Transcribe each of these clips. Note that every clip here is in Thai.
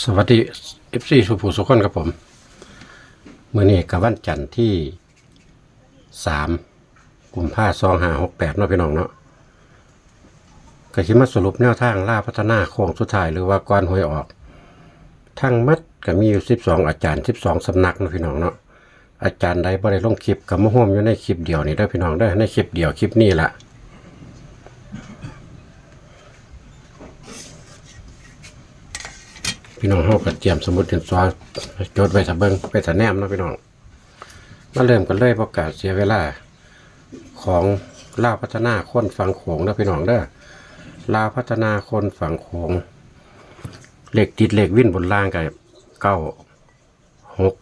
สวัสดีเอฟซีสุภูสุขคนครับผมเมื่อนี้กับวันจันทร์ที่สามกุมภาสองหาหกแปดเนาะพี่น้องเนาะก็คิดมาสรุปแนวทางล่าพัฒนาโค้งสุดท้ายหรือว่าก่อนหวยออก ทั้งมัดก็มีอยู่สิบสองอาจารย์สิบสองสำนักเนาะพี่น้องเนาะอาจารย์ใดบ่ได้ลงคลิปกับมาห่วมอยู่ในคลิปเดียวนี่เด้พี่น้องเด้ในคลิปเดียวคลิปนี้ละ พี่น้องเฮาก็เตรียมสมุดดินสอจดไว้ถ้าเบิ่งไว้ถ้าแนมเนาะพี่น้องมาเริ่มกันเลยประกาศเสียเวลาของลาวพัฒนาคนฝั่งโขงนะพี่น้องเด้อลาวพัฒนาคนฝั่งโขงเหลขติดเหลขวิ่นบนล่างกับเก้าหก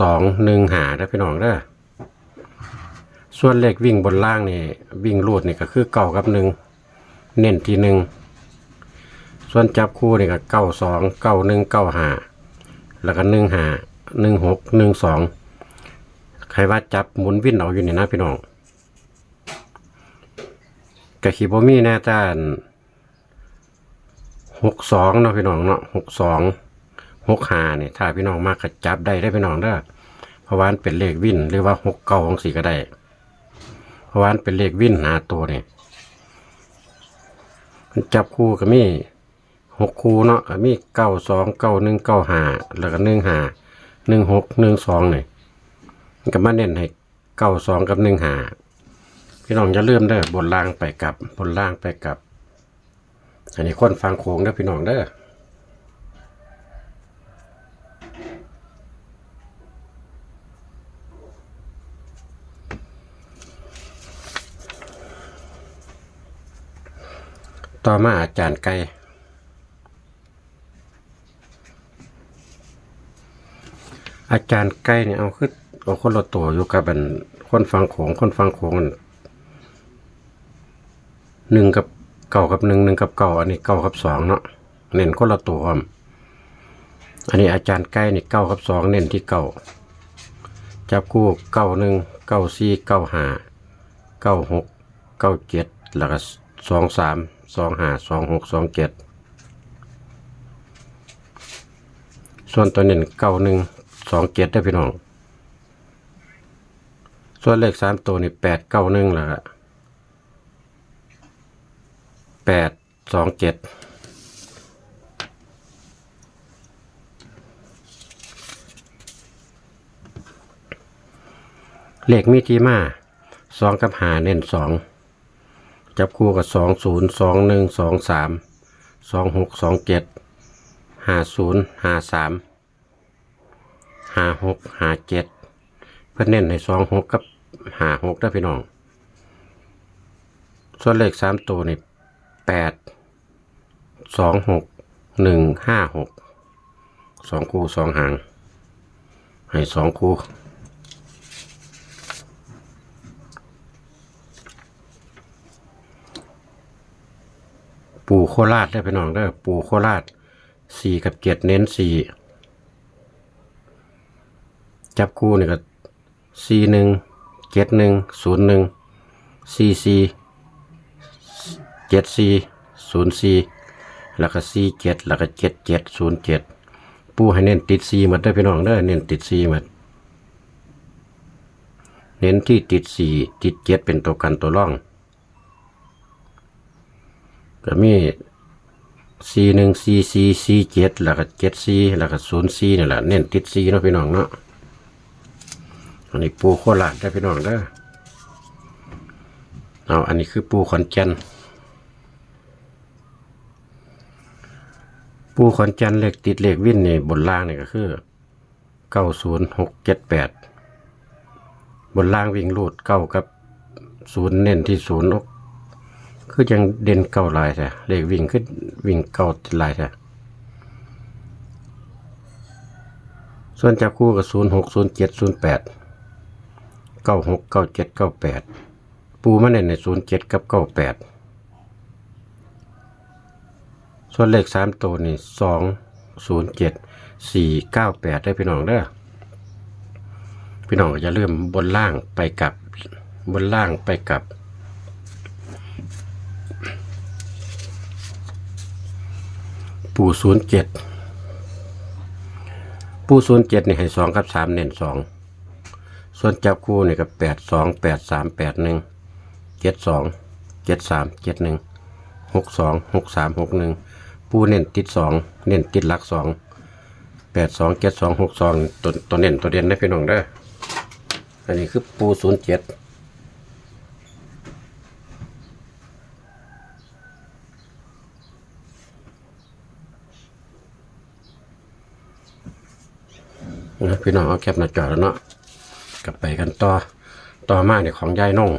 สองหนึ่งหาเด้พี่น้องเด้อส่วนเหลขวิ่งบนล่างนี่วิ่งรูดนี่ก็คือเก้ากับหนึ่งเน้นทีหนึ่ง ส่วนจับคู่นี่ก็เก้าสองเก้าหนึ่งเก้าห้าแล้วก็หนึ่งห้าหนึ่งหกหนึ่งสองใครว่าจับหมุนวิ่นเอาอยู่นี่นะพี่น้องกะขีบมีแน่จ้านหกสองเนาะพี่น้องเนาะหกสองหกห้าเนี่ยถ้าพี่น้องมากก็จับได้ได้พี่น้องเด้อเพราะว่ามันเป็นเลขวิ่นหรือว่าหกเก้าของสี่ก็ได้ เพราะว่ามันเป็นเลขวิ่นหาตัวเนี่ยจับคู่ก็มี หกคูเนาะก็มีเก้าสองเก้าหนึ่งเก้าหาแล้วก็หนึ่งหาหนึ่งหกหนึ่งสองนี่มันก็มาเน้นให้เก้าสองกับหนึ่งหาพี่น้องจะเริ่มเด้อบนล่างไปกับบนล่างไปกับ อันนี้คนฟังโค้งเด้อพี่น้องเด้อต่อมาอาจารย์ไก่ อาจารย์ไก่เนี่ยเอาคือเอาคนละตัวอยู่กับเป็นคนฟังโขงคนฟังโขงอันหนึ่งกับเก่ากับหนึ่งหนึ่งกับเก่าอันนี้เก่ากับสองเนาะเน้นคนละตัวอันนี้อาจารย์ไก่นี่เก้ากับสองเน้นที่เก่าจับคู่เก้าหนึ่งเก้าสี่เก้าห้าเก้าหกเก้าเจ็ดแล้วก็สองสามสองห้าสองหกสองเจ็ดส่วนตัวเน้นเก้าหนึ่ง สองเจ็ดได้พี่น้อง ส่วนเลขสามตัวนี่แปดเก้าหนึ่งแล้วแปดสองเจ็ดเลขมีทีมาสองกับหาเน้นสองจับคู่กับสองศูนย์สองหนึ่งสองสามสองหกสองเจ็ดห้าศูนย์ห้าสาม ห้าหกห้าเจ็ดเพื่อเน้นให้สองหกกับห้าหกได้พี่น้อง ส่วนเลขสามตัวนี่แปดสองหกหนึ่งห้าหกสองคู่สองหาง ให้สองคู่ปูโคราชได้พี่น้องได้อปูโคราชสี่กับเจ็ดเน้นสี่ จับคู่นี่ก็สี่หนึ่งเจ็ดหนึ่งศูนย์หนึ่งสี่สี่เจ็ดสี่ศูนย์สี่แล้วก็สี่เจ็ดแล้วก็เจ็ดเจ็ดศูนย์เจ็ดปูให้เน้นติดสี่หมดได้พี่น้องเด้อเน้นติดสี่หมดเน้นที่ติดสี่ติดเจ็ดเป็นตัวกันตัวร่องก็มีสี่หนึ่งสี่สี่สี่เจ็ดแล้วก็เจ็ดสี่แล้วก็ศูนย์สี่นี่แหละเน้นติดสี่เนาะพี่น้องเนาะ อันนี้ปูโคราชได้พี่น้องเด้อเอาอันนี้คือปูขอนแก่นปูขอนแก่นเลขติดเลขวิ่นนี่บนล่างนี่ก็คือเก้าศูนย์หกเจ็ดแปดบนล่างวิ่งรูดเก้ากับศูนย์เน้นที่ศูนย์คือยังเด่นเก้าลายแท้เลขวิ่งขึ้นวิ่งเก้าลายแท้ส่วนจับคู่กับศูนย์หกศูนย์เจ็ดศูนย์แปด เก้าหกเก้าเจ็ดเก้าแปดปูมาเน้นในศูนย์เจ็ดกับเก้าแปดส่วนเลขสามตัวนี่สองศูนย์เจ็ดสี่เก้าแปดได้พี่น้องเด้อพี่น้องก็อย่าลืมบนล่างไปกับบนล่างไปกับปูศูนย์เจ็ดปูศูนย์เจ็ดนี่ให้สองกับสามเน้นสอง ส่วนจับคู่นี่ก็แปดสองแปดสามแปดหนึ่งเจ็ดสองเจ็ดสามเจ็ดหนึ่งหกสองหกสามหกหนึ่งปูเน้นติดสองเน้นติดหลักสองแปดสองเจ็ดสองหกสองตัวตัวเน้นตัวเด่นได้พี่น้องเด้ออันนี้คือปูศูนย์เจ็ดนะพี่น้องเอาแคปหน้าจอแล้วเนาะ กับไปกันต่อต่อมาเนี่ยของยายนง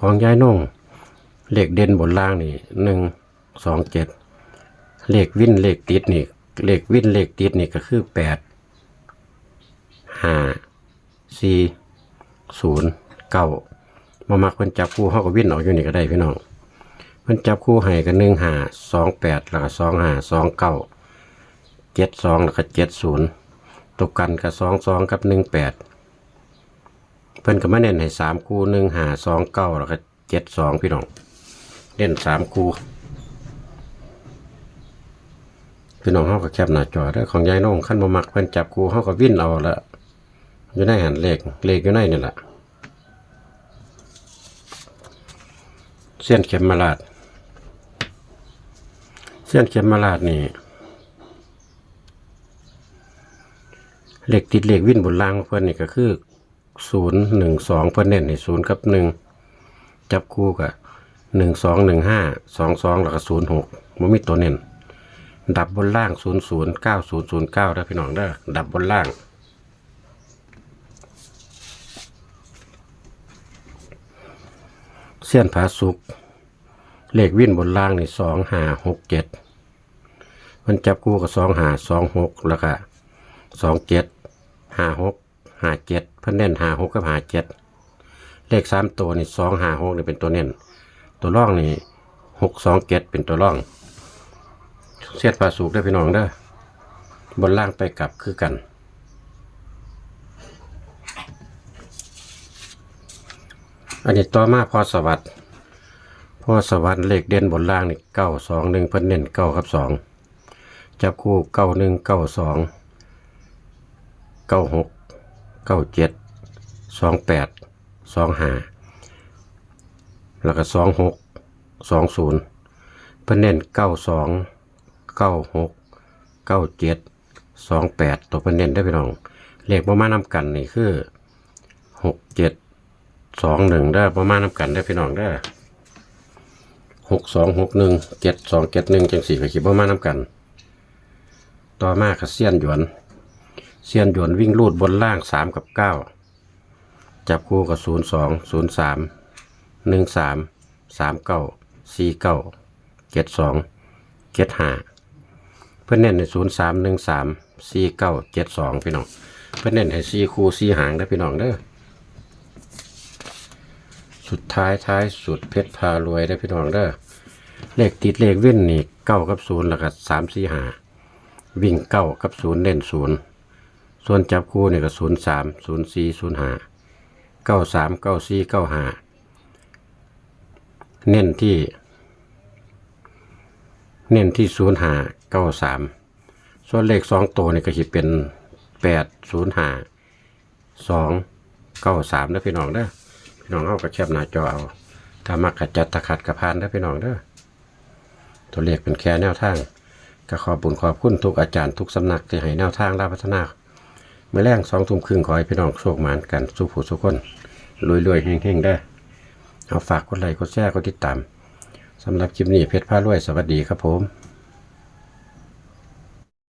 ของยายนงเลขเด่นบนล่างนี่หนึ่งสองเจ็ดเลขวิ่นเลขติดนี่เลขวิ่นเลขติดนี่ก็คือแปดห้าสี่ศูนย์เก้ามามักเพิ่นจับคู่เขาก็วิ่นออกอยู่นี่ก็ได้พี่น้องเพิ่นจับคู่ให้กันหนึ่งห้าสองแปดแล้วก็สองห้าสองเก้าเจ็ดสองแล้วก็เจ็ดศูนย์ตกกันกับสองสองกับหนึ่งแปด เพิ่นก็มาเน้นให้สามคู่หนึ่งหาสองเก้าแล้วก็เจ็ดสองพี่น้องเน้นสามคู่พี่น้องเขาก็แคบหน้าจอเด้อของยายน้องขั้นบ่มักเพิ่นจับคู่เขาก็วิ่นเอาละอยู่ในหันเลขเลขอยู่ในนี่แหละเส้นเข็มมาลาด เส้นเข็มมาลาดนี่เหลขติดเหลขวิ่นบนล่างเพื่อนนี่ก็คือ ศูนย์หนึ่งสองเพื่อนเน้นให้ศูนย์กับหนึ่งจับคู่กับหนึ่งสองหนึ่งห้าสองสองแล้วก็ศูนย์หกมันมีตัวเน้นดับบนล่างศูนย์ศูนย์เก้าศูนย์ศูนย์เก้าได้พี่น้องเด้ดับบนล่างเส้ยนผาสุกเลขวิ่นบนล่างนี่สองห้าหกเจ็ดมันจับคู่กับสองห้าสองหกแล้วก็สองเจ็ดห้าหก ห้าเจ็ดเพิ่นเน้นห้าหกกับห้าเจ็ดเลขสามตัวนี่สองห้าหกนี่เป็นตัวเน้นตัวร่องนี่หกสองเจ็ดเป็นตัวร่องเสียดปลาสูกได้พี่น้องเด้อบนล่างไปกลับคือกันอันนี้ต่อมาพอสวัสดิ์พอสวัสดิ์เลขเด่นบนล่างนี่เก้าสองหนึ่งเพิ่นเน้นเก้ากับสองจับคู่เก้าหนึ่งเก้าสองเก้าหก เก้าเจ็ดสองแปดสองห้าแล้วก็สองหกสองศูนย์เพิ่นเน้นเก้าสองเก้าหกเก้าเจ็ดสองแปดตัวเพิ่นเน้นได้อพี่น้องเลขประมาณนำกันนี่คือหกเจ็ดสองหนึ่งได้ประมาณน้ำกันได้พี่น้องได้หกสองหกหนึ่งเจ็ดสองเจ็ดหนึ่งจังสี่ก็คิดประมาณน้ำกัน ต่อมาก็เสี้ยนหยวน เสี้ยนหยวนวิ่งลูดบนล่างสามกับเก้าจับคู่กับศูนย์สองศูนย์สามหนึ่งสามสามเก้าสี่เก้าเจ็ดสองเจ็ดห้าเพื่อนเน้นในศูนย์สามหนึ่งสามสี่เก้าเจ็ดสองพี่น้องเพื่อนเน้นให้สี่คู่สี่หางได้พี่น้องเด้อสุดท้ายท้ายสุดเพชรพารวยได้พี่น้องเด้อเลขติดเลขวิ่นนี่เก้ากับศูนย์แล้วก็สามสี่ห้าวิ่งเก้ากับศูนย์เล่นศูนย์ ส่วนจับคู่นี่ก็ศูนย์สามศูนย์สี่ศูนย์หาเก้าสามเก้าสี่เก้าหาเน้นที่ เน้นที่ศูนย์หาเก้าสามส่วนเลขสองตัวเนี่ยก็จะเป็นแปดศูนย์หาสองเก้าสามนะพี่น้องเด้อพี่น้องเอากระแคบหน้าจอเอาถ้ามักกระจัดตะขัดกระพานได้อพี่น้องเด้อตัวเลขเป็นแค่แนวทางก็ขอบุญขอบคุณทุกอาจารย์ทุกสำนักที่ให้แนวทางล่าพัฒนา เมื่อแรงสองทุ่มครึ่งขอให้พี่น้องโชคหมานกันสู้ผู้สู้คนรวยๆเฮงๆได้เอาฝากกดไลค์กดแชร์กดติดตามสำหรับคลิปนี้เพชรพารวยสวัสดีครับผม